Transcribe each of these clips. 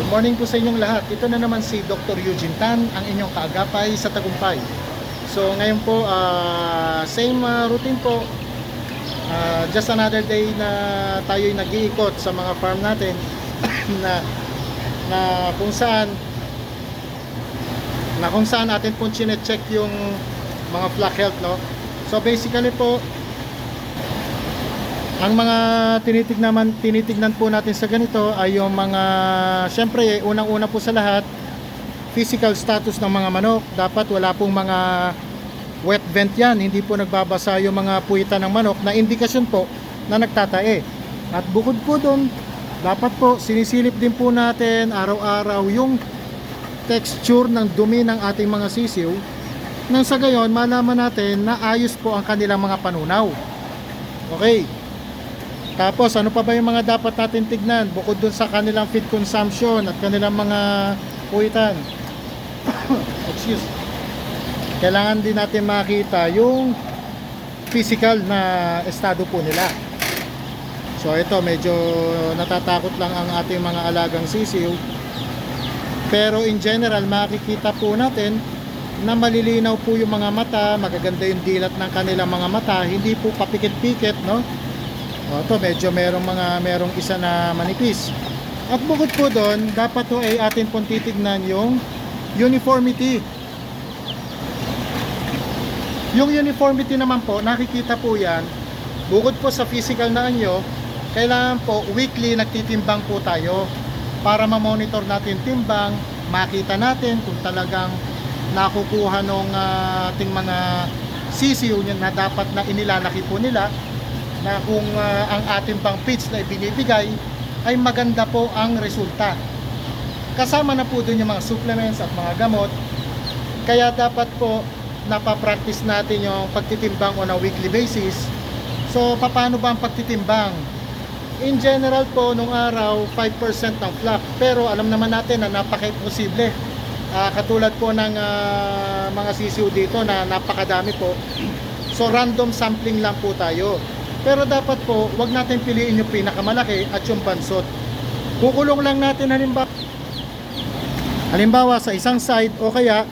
Good morning po sa inyong lahat. Ito na naman si Dr. Eugene Tan, ang inyong kaagapay sa Tagumpay. So ngayon po, ah, same ah, routine po. Ah, just another day na tayo'y nag-iikot sa mga farm natin na na kung saan na kung saan natin po chine-check yung mga flock health, no? So basically po, ang mga tinitignan, tinitignan po natin sa ganito ay yung mga, syempre, unang-una po sa lahat, physical status ng mga manok. Dapat wala pong mga wet vent yan. Hindi po nagbabasa yung mga puwitan ng manok na indikasyon po na nagtatae. At bukod po doon, dapat po sinisilip din po natin araw-araw yung texture ng dumi ng ating mga sisiw nang sa gayon malaman natin na ayos po ang kanilang mga panunaw. Okay. Tapos ano pa ba yung mga dapat natin tignan bukod dun sa kanilang feed consumption at kanilang mga puwitan? Excuse. Kailangan din natin makita yung physical na estado po nila. So ito medyo natatakot lang ang ating mga alagang sisiw. Pero in general makikita po natin na malilinaw po yung mga mata, magaganda yung dilat ng kanilang mga mata, hindi po papikit-pikit, no? O, ito, medyo merong mga merong isa na manipis. At bukod po doon, dapat po ay atin pong titignan yung uniformity. Yung uniformity naman po, nakikita po yan, bukod po sa physical na anyo, kailangan po weekly nagtitimbang po tayo para ma-monitor natin timbang, makita natin kung talagang nakukuha ng ating mga sisiw na dapat na inilalaki po nila na kung ah, ang ating pang feeds na ibinibigay ay maganda po ang resulta. Kasama na po doon yung mga supplements at mga gamot. Kaya dapat po napapractice natin yung pagtitimbang on a weekly basis. So, paano ba ang pagtitimbang? In general po, nung araw, 5% ng flock. Pero alam naman natin na napaka-imposible. Ah, katulad po ng ah, mga sisiw dito na napakadami po. So, random sampling lang po tayo. Pero dapat po, wag natin piliin yung pinakamalaki at yung bansot. Kukulong lang natin halimbawa, halimbawa sa isang side o kaya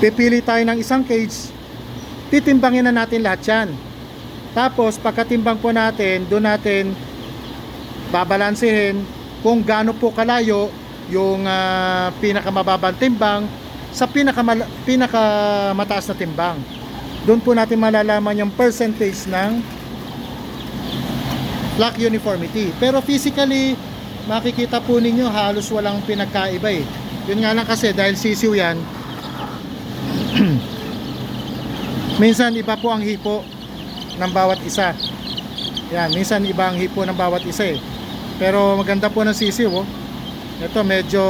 pipili tayo ng isang cage, titimbangin na natin lahat yan. Tapos pagkatimbang po natin, doon natin babalansehin kung gaano po kalayo yung ah, pinakamababang timbang sa pinakamal- pinakamataas na timbang. Doon po natin malalaman yung percentage ng flock uniformity. Pero physically, makikita po ninyo halos walang pinagkaiba eh. Yun nga lang kasi dahil sisiw yan, minsan iba po ang hipo ng bawat isa. Yan, minsan iba ang hipo ng bawat isa eh. Pero maganda po ng sisiw oh. Ito medyo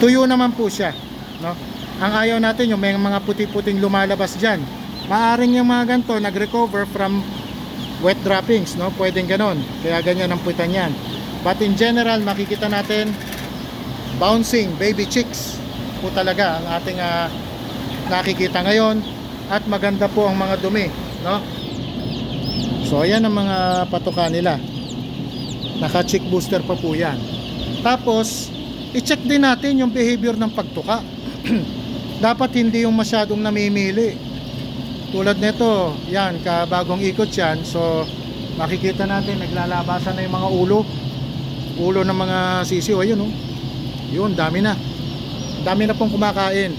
tuyo naman po siya, no? Ang ayaw natin yung may mga puti-puting lumalabas diyan. Maaring yung mga ganto nag-recover from wet droppings, no? Pwedeng ganon. Kaya ganyan ang puwitan yan. But in general, makikita natin bouncing baby chicks po talaga ang ating ah, nakikita ngayon at maganda po ang mga dumi, no? So ayan ang mga patuka nila. Naka-chick booster pa po yan. Tapos, i-check din natin yung behavior ng pagtuka. Dapat hindi yung masyadong namimili. Tulad nito, yan, kabagong ikot yan. So, makikita natin, naglalabasan na yung mga ulo. Ulo ng mga sisiw, ayun oh. Yun, dami na. Dami na pong kumakain.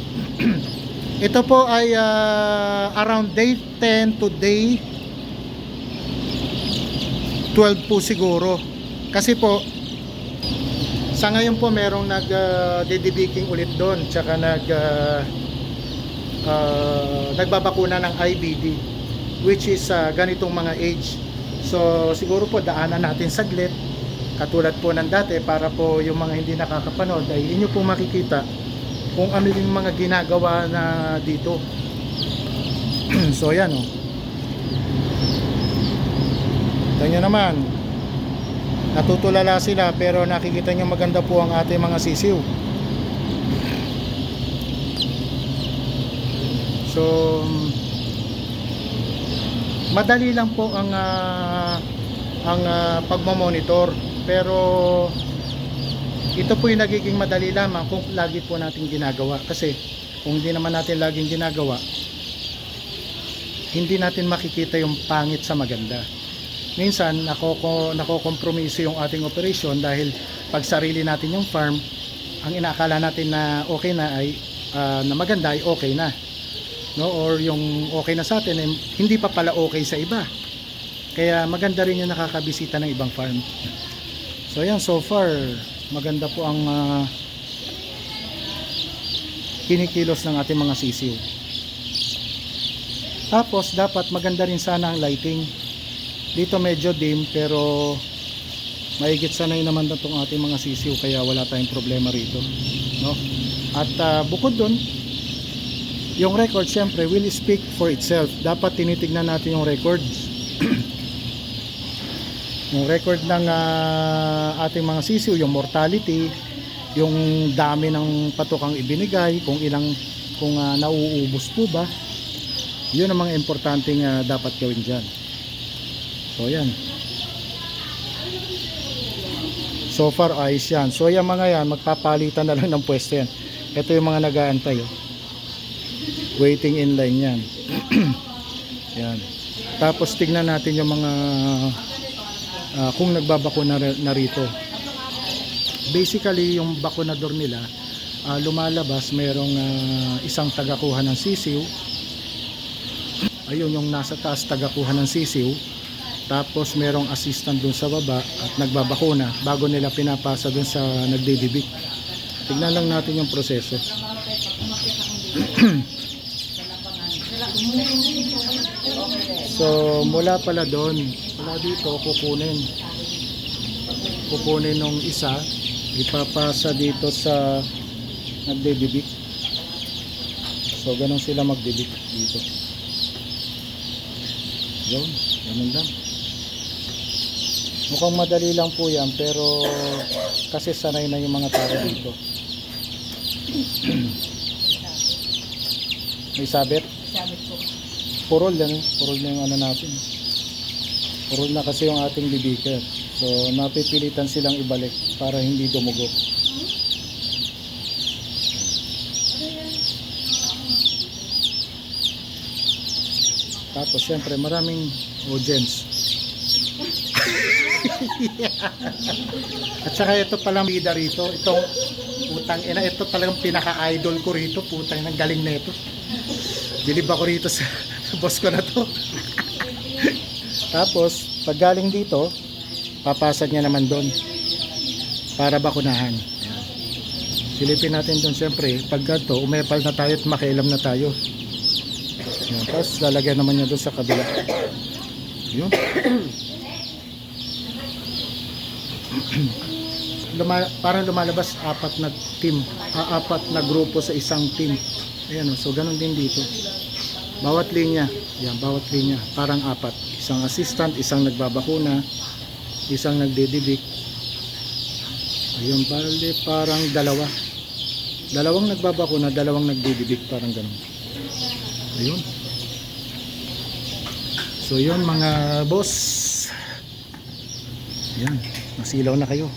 Ito po ay ah, around day 10 to day 12 po siguro. Kasi po, sa ngayon po merong nag uh, ulit doon tsaka nag ah, ah, nagbabakuna ng IBD which is ah, ganitong mga age. So siguro po daanan natin saglit katulad po ng dati para po yung mga hindi nakakapanood ay inyo po makikita kung ano yung mga ginagawa na dito. so yan oh. Tingnan nyo naman. Natutulala sila pero nakikita nyo maganda po ang ating mga sisiw. So, madali lang po ang ah, ang ah, pagmamonitor. pero ito po yung nagiging madali lamang kung lagi po natin ginagawa. Kasi kung hindi naman natin laging ginagawa hindi natin makikita yung pangit sa maganda. Minsan nakoko, nakokompromiso yung ating operasyon dahil pag sarili natin yung farm ang inaakala natin na okay na ay ah, na maganda ay okay na no? Or yung okay na sa atin ay hindi pa pala okay sa iba. Kaya maganda rin yung nakakabisita ng ibang farm. So yan so far maganda po ang ah, kinikilos ng ating mga sisiw. Tapos dapat maganda rin sana ang lighting. Dito medyo dim pero mahigit sanay naman na itong ating mga sisiw kaya wala tayong problema rito no? at ah, bukod dun yung record syempre will speak for itself. Dapat tinitignan natin yung records yung record ng ah, ating mga sisiw yung mortality yung dami ng patukang ibinigay kung ilang kung ah, nauubos po ba. Yun ang mga importanteng ah, dapat gawin dyan. So yan. So far ayos yan. So yan mga yan magpapalitan na lang ng pwesto yan. Ito yung mga nag-aantay oh. Waiting in line yan. Yan. Tapos tignan natin yung mga ah, kung nagbabakuna na, rito. Basically yung bakunador nila ah, lumalabas merong ah, isang tagakuha ng sisiw. Ayun yung nasa taas tagakuha ng sisiw. Tapos merong assistant dun sa baba at nagbabakuna bago nila pinapasa dun sa nagdidibik tignan lang natin yung proseso so mula pala doon mula dito kukunin. Kukunin nung isa ipapasa dito sa nagdidibik so ganun sila magdibik dito. Yun ganun lang. Mukhang madali lang po yan pero kasi sanay na yung mga tao dito. May sabit Sabit po. purol yan eh. purol na yung ano natin purol na kasi yung ating bibiker so napipilitan silang ibalik para hindi dumugo tapos syempre maraming audience at saka ito palang bida rito itong putang ina ito talagang pinaka-idol ko rito putang ng galing na ito bilib ako rito sa, sa boss ko na to. Tapos pag galing dito papasag niya naman doon para bakunahan. Silipin natin doon syempre pag ganito umepal na tayo at makialam na tayo. Ayan. tapos lalagyan naman niya doon sa kabila. Yun. Luma, parang lumalabas apat na team apat na grupo sa isang team ayan o, so ganun din dito. Bawat linya yan, bawat linya parang apat. Isang assistant, isang nagbabakuna isang nagdidibik. Ayun, bali parang dalawa. Dalawang nagbabakuna, dalawang nagdidibik parang ganun. Ayun. So yun mga boss. Yan, masilaw na kayo.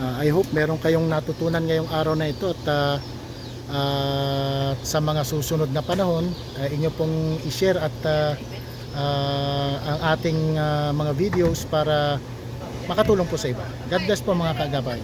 Ah, I hope meron kayong natutunan ngayong araw na ito at ah, sa mga susunod na panahon ah, inyo pong i-share at ah, ah, ang ating ah, mga videos para makatulong po sa iba. God bless po mga kagabay.